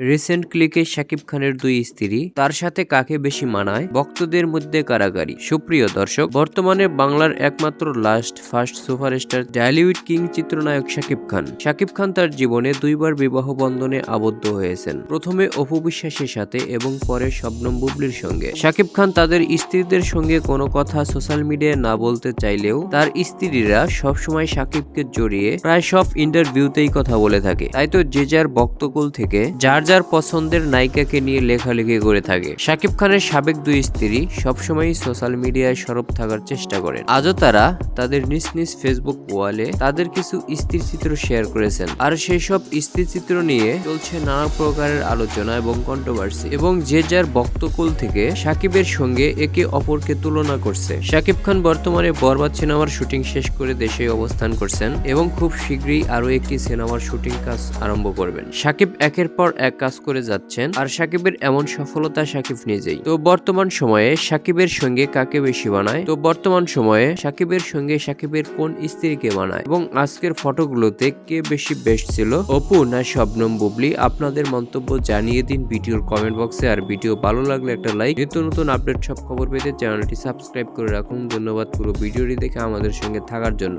Recent ক্লিকে Shakib খানের দুই স্ত্রী, তার সাথে কাকে বেশি মানায়, ভক্তদের মধ্যে কারাগারি। সুপ্রিয় দর্শক, বর্তমানে বাংলার একমাত্র last first superstar Dhallywood king চিত্রনায়ক শাকিব খান। শাকিব খান তার জীবনে দুইবার বিবাহ বন্ধনে আবদ্ধ হয়েছেন। প্রথমে অপু বিশ্বাসের সাথে এবং পরে শবনম বুবলির সঙ্গে। শাকিব খান তাদের স্ত্রীদের সঙ্গে কোনো কথা সোশ্যাল মিডিয়ায় না বলতে চাইলেও তার স্ত্রীরা সবসময় শাকিবকে জড়িয়ে প্রায় সব ইন্টারভিউতেই কথা বলে থাকে। তাই তো যে যার বক্তকুল থেকে যার যার পছন্দের নায়িকাকে নিয়ে লেখালেখি করে থাকে। শাকিব খানের সাবেক দুই স্ত্রী সবসময় সোশ্যাল মিডিয়ায় সরব থাকার চেষ্টা করেন। আজও তারা তাদের নিজ নিজ ফেসবুক ওয়ালে তাদের কিছু স্থির চিত্র শেয়ার করেছেন। আর সেই সব স্থির চিত্র নিয়ে চলছে নানা প্রকারের আলোচনা এবং কন্ট্রোভার্সি এবং যে যার বক্তকুল থেকে সাকিবের সঙ্গে একে অপরকে তুলনা করছে। শাকিব খান বর্তমানে বরবাদ সিনেমার শুটিং শেষ করে দেশে অবস্থান করছেন এবং খুব শীঘ্রই আরও একটি সিনেমার শুটিং কাজ আরম্ভ করবেন। সাকিব একের পর এক কাজ করে যাচ্ছেন আর সাকিবের এমন সফলতা সাকিব নিজেই। তো বর্তমান সময়ে সাকিবের সঙ্গে কাকে বেশি বানায় তো বর্তমান সময়ে সাকিবের সঙ্গে সাকিবের কোন স্ত্রীকে বানায় এবং আজকের ফটোগুলোতে কে বেশি বেস্ট ছিল? অপু না শবনম বুবলি? আপনাদের মন্তব্য জানিয়ে দিন ভিডিওর কমেন্ট বক্সে আর ভিডিও ভালো লাগলে একটা লাইক নিত্য নতুন আপডেট সব খবর পেতে চ্যানেলটি সাবস্ক্রাইব করে রাখুন। ধন্যবাদ পুরো ভিডিওটি দেখে আমাদের সঙ্গে থাকার জন্য।